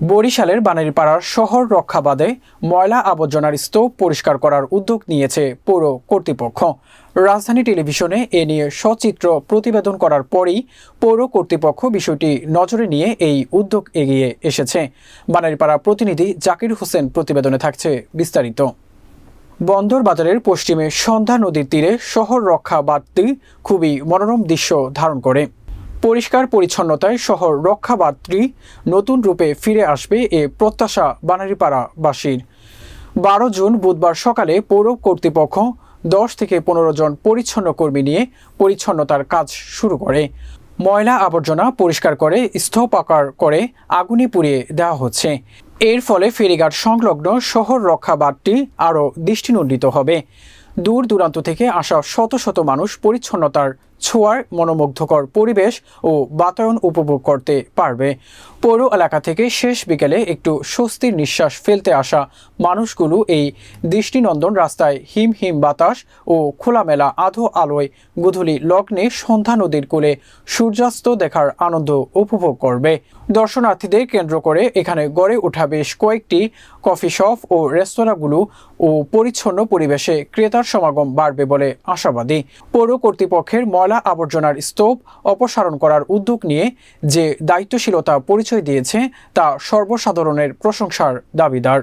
বরিশালের বানারীপাড়ার শহর রক্ষাবাদে ময়লা আবর্জনার স্তূপ পরিষ্কার করার উদ্যোগ নিয়েছে পৌর কর্তৃপক্ষ। রাজধানী টেলিভিশনে এ নিয়ে সচিত্র প্রতিবেদন করার পরই পৌর কর্তৃপক্ষ বিষয়টি নজরে নিয়ে এই উদ্যোগ এগিয়ে এসেছে। বানারীপাড়া প্রতিনিধি জাকির হোসেন প্রতিবেদনে থাকছে বিস্তারিত। বন্দর বাজারের পশ্চিমে সন্ধ্যা নদীর তীরে শহর রক্ষা বাঁধটি খুবই মনোরম দৃশ্য ধারণ করে। পরিষ্কার পরিচ্ছন্নতায় শহর রক্ষা বাঁধটি নতুন রূপে ফিরে আসবে এ প্রত্যাশা বানারীপাড়াবাসীর। বারো জুন বুধবার সকালে পৌর কর্তৃপক্ষ দশ থেকে পনেরো জন পরিচ্ছন্ন কর্মী নিয়ে পরিচ্ছন্নতার কাজ শুরু করে। ময়লা আবর্জনা পরিষ্কার করে স্থপাকার করে আগুনে পুড়িয়ে দেওয়া হচ্ছে। এর ফলে ফেরিঘাট সংলগ্ন শহর রক্ষা বাঁধটি আরও দৃষ্টিনন্দিত হবে। দূর দূরান্ত থেকে আসা শত শত মানুষ পরিচ্ছন্নতার ছোঁয়ার মনোমুগ্ধকর পরিবেশ ও বাতায়ন উপভোগ করতে পারবে। পৌর এলাকা থেকে শেষ বিকেলে একটু স্বস্তির নিঃশ্বাস ফেলতে আসা মানুষগুলো এই দৃষ্টিনন্দন রাস্তায় হিম হিম বাতাস ও খোলামেলা আধো আলোয় গুধুলি লগ্নে সন্ধ্যা নদীর কোলে সূর্যাস্ত দেখার আনন্দ উপভোগ করবে। দর্শনার্থীদের কেন্দ্র করে এখানে গড়ে ওঠা বেশ কয়েকটি কফি শপ ও রেস্তোরাঁগুলো ও পরিচ্ছন্ন পরিবেশে ক্রেতার সমাগম বাড়বে বলে আশাবাদী। পৌর কর্তৃপক্ষের ময়লা আবর্জনার স্তূপ অপসারণ করার উদ্যোগ নিয়ে যে দায়িত্বশীলতা পরিচয় দিয়েছে, তা সর্বসাধারণের প্রশংসার দাবিদার।